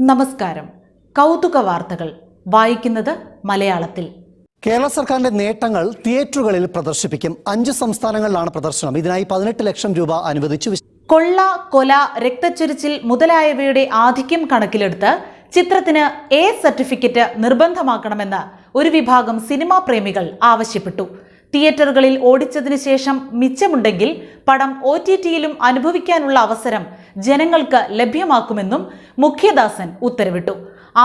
നമസ്കാരം. കൗതുക വാർത്തകൾ. വായിക്കുന്നത് മലയാളത്തിൽ. കേരള സർക്കാരിന്റെ നേട്ടങ്ങൾ തിയേറ്ററുകളിൽ പ്രദർശിപ്പിക്കും. അഞ്ച് സംസ്ഥാനങ്ങളിലാണ് പ്രദർശനം. ഇതിനായി പതിനെട്ട് ലക്ഷം രൂപ അനുവദിച്ചു കൊള്ള കൊല രക്തച്ചൊരിച്ചിൽ മുതലായവയുടെ ആധിക്യം കണക്കിലെടുത്ത് ചിത്രത്തിന് എ സർട്ടിഫിക്കറ്റ് നിർബന്ധമാക്കണമെന്ന് ഒരു വിഭാഗം സിനിമാ പ്രേമികൾ ആവശ്യപ്പെട്ടു. തിയേറ്ററുകളിൽ ഓടിച്ചതിനു ശേഷം മിച്ചമുണ്ടെങ്കിൽ പടം ഒ ടി ടിയിലും അനുഭവിക്കാനുള്ള അവസരം ജനങ്ങൾക്ക് ലഭ്യമാക്കുമെന്നും മുഖ്യദാസൻ ഉത്തരവിട്ടു.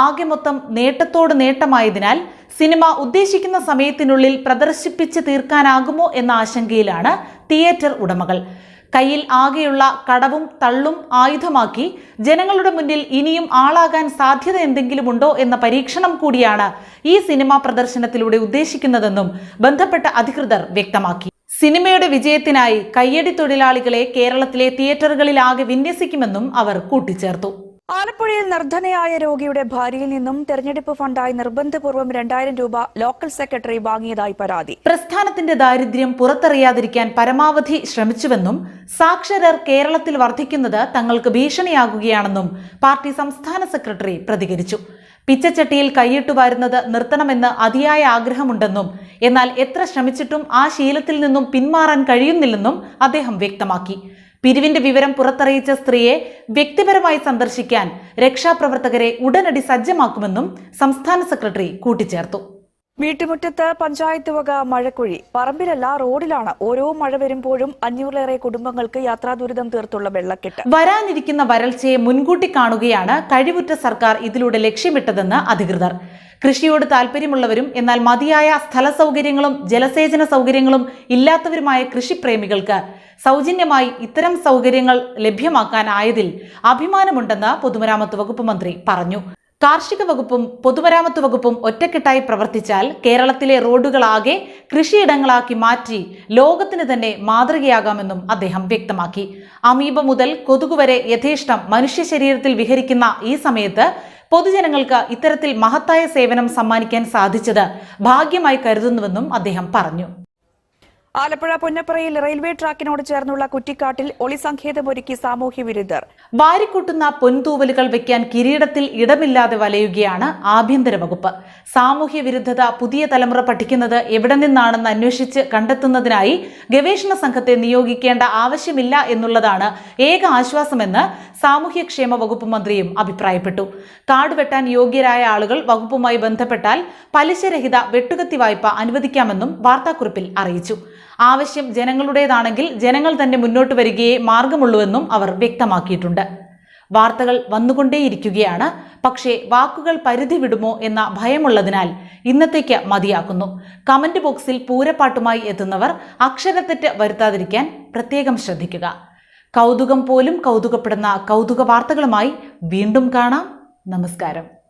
ആകെ മൊത്തം നേട്ടത്തോട് നേട്ടമായതിനാൽ സിനിമ ഉദ്ദേശിക്കുന്ന സമയത്തിനുള്ളിൽ പ്രദർശിപ്പിച്ച് തീർക്കാനാകുമോ എന്ന ആശങ്കയിലാണ് തിയേറ്റർ ഉടമകൾ. കയ്യിൽ ആകെയുള്ള കടവും തള്ളും ആയുധമാക്കി ജനങ്ങളുടെ മുന്നിൽ ഇനിയും ആളാകാൻ സാധ്യത എന്തെങ്കിലുമുണ്ടോ എന്ന പരീക്ഷണം കൂടിയാണ് ഈ സിനിമാ പ്രദർശനത്തിലൂടെ ഉദ്ദേശിക്കുന്നതെന്നും ബന്ധപ്പെട്ട അധികൃതർ വ്യക്തമാക്കി. സിനിമയുടെ വിജയത്തിനായി കയ്യടി തൊഴിലാളികളെ കേരളത്തിലെ തിയേറ്ററുകളിലാകെ വിന്യസിക്കുമെന്നും അവർ കൂട്ടിച്ചേർത്തു. ആലപ്പുഴയിൽ നിർധനയായ രോഗിയുടെ ഭാര്യയിൽ നിന്നും തെരഞ്ഞെടുപ്പ് ഫണ്ടായി നിർബന്ധപൂർവം രണ്ടായിരം രൂപ ലോക്കൽ സെക്രട്ടറി വാങ്ങിയതായി പരാതി. പ്രസ്ഥാനത്തിന്റെ ദാരിദ്ര്യം പുറത്തറിയാതിരിക്കാൻ പരമാവധി ശ്രമിച്ചുവെന്നും സാക്ഷരർ കേരളത്തിൽ വർദ്ധിക്കുന്നത് തങ്ങൾക്ക് ഭീഷണിയാകുകയാണെന്നും പാർട്ടി സംസ്ഥാന സെക്രട്ടറി പ്രതികരിച്ചു. പിച്ചച്ചട്ടിയിൽ കൈയിട്ടു വരുന്നത് നിർത്തണമെന്ന് അതിയായ ആഗ്രഹമുണ്ടെന്നും എന്നാൽ എത്ര ശ്രമിച്ചിട്ടും ആ ശീലത്തിൽ നിന്നും പിന്മാറാൻ കഴിയുന്നില്ലെന്നും അദ്ദേഹം വ്യക്തമാക്കി. പിരിവിന്റെ വിവരം പുറത്തറിയിച്ച സ്ത്രീയെ വ്യക്തിപരമായി സന്ദർശിക്കാൻ രക്ഷാപ്രവർത്തകരെ ഉടനടി സജ്ജമാക്കുമെന്നും സംസ്ഥാന സെക്രട്ടറി കൂട്ടിച്ചേർത്തു. വീട്ടുമുറ്റത്ത് പഞ്ചായത്ത് വക മഴക്കുഴി. പറമ്പിലല്ല റോഡിലാണ്. ഓരോ മഴ വരുമ്പോഴും അഞ്ഞൂറിലേറെ കുടുംബങ്ങൾക്ക് യാത്രാ ദുരിതം തീർത്തുള്ള വെള്ളക്കെട്ട്. വരാനിരിക്കുന്ന വരൾച്ചയെ മുൻകൂട്ടി കാണുകയാണ് കഴിവുറ്റ സർക്കാർ ഇതിലൂടെ ലക്ഷ്യമിട്ടതെന്ന് അധികൃതർ. കൃഷിയോട് താല്പര്യമുള്ളവരും എന്നാൽ മതിയായ സ്ഥല സൗകര്യങ്ങളും ജലസേചന സൗകര്യങ്ങളും ഇല്ലാത്തവരുമായ കൃഷിപ്രേമികൾക്ക് സൗജന്യമായി ഇത്തരം സൗകര്യങ്ങൾ ലഭ്യമാക്കാനായതിൽ അഭിമാനമുണ്ടെന്ന് പൊതുമരാമത്ത് വകുപ്പ് മന്ത്രി പറഞ്ഞു. കാർഷിക വകുപ്പും പൊതുമരാമത്ത് വകുപ്പും ഒറ്റക്കെട്ടായി പ്രവർത്തിച്ചാൽ കേരളത്തിലെ റോഡുകളാകെ കൃഷിയിടങ്ങളാക്കി മാറ്റി ലോകത്തിന് തന്നെ മാതൃകയാകാമെന്നും അദ്ദേഹം വ്യക്തമാക്കി. അമീബ മുതൽ കൊതുകുവരെ യഥേഷ്ടം മനുഷ്യ ശരീരത്തിൽ വിഹരിക്കുന്ന ഈ സമയത്ത് പൊതുജനങ്ങൾക്ക് ഇത്തരത്തിൽ മഹത്തായ സേവനം സമ്മാനിക്കാൻ സാധിച്ചത് ഭാഗ്യമായി കരുതുന്നുവെന്നും അദ്ദേഹം പറഞ്ഞു. ആലപ്പുഴ പുന്നപ്പുറയിൽ റെയിൽവേ ട്രാക്കിനോട് ചേർന്നുള്ള കുറ്റിക്കാട്ടിൽ ഒളിസങ്കേതമൊരുക്കി സാമൂഹ്യ വിരുദ്ധർ. വാരിക്കൂട്ടുന്ന പൊൻതൂവലുകൾ വെക്കാൻ കിരീടത്തിൽ ഇടമില്ലാതെ വലയുകയാണ് ആഭ്യന്തര വകുപ്പ്. സാമൂഹ്യ വിരുദ്ധത പുതിയ തലമുറ പഠിക്കുന്നത് എവിടെ നിന്നാണെന്ന് അന്വേഷിച്ച് കണ്ടെത്തുന്നതിനായി ഗവേഷണ സംഘത്തെ നിയോഗിക്കേണ്ട ആവശ്യമില്ല എന്നുള്ളതാണ് ഏക ആശ്വാസമെന്ന് സാമൂഹ്യക്ഷേമ വകുപ്പ് മന്ത്രിയും അഭിപ്രായപ്പെട്ടു. കാട് വെട്ടാൻ യോഗ്യരായ ആളുകൾ വകുപ്പുമായി ബന്ധപ്പെട്ടാൽ പലിശരഹിത വെട്ടുകത്തി വായ്പ അനുവദിക്കാമെന്നും വാർത്താക്കുറിപ്പിൽ അറിയിച്ചു. ആവശ്യം ജനങ്ങളുടേതാണെങ്കിൽ ജനങ്ങൾ തന്നെ മുന്നോട്ട് വരികയേ മാർഗമുള്ളൂവെന്നും അവർ വ്യക്തമാക്കിയിട്ടുണ്ട്. വാർത്തകൾ വന്നുകൊണ്ടേയിരിക്കുകയാണ്. പക്ഷേ വാക്കുകൾ പരിധി വിടുമോ എന്ന ഭയമുള്ളതിനാൽ ഇന്നത്തേക്ക് മതിയാക്കുന്നു. കമന്റ് ബോക്സിൽ പൂരപ്പാട്ടുമായി എത്തുന്നവർ അക്ഷരത്തെറ്റ് വരുത്താതിരിക്കാൻ പ്രത്യേകം ശ്രദ്ധിക്കുക. കൗതുകം പോലും കൗതുകപ്പെടുന്ന കൗതുക വാർത്തകളുമായി വീണ്ടും കാണാം. നമസ്കാരം.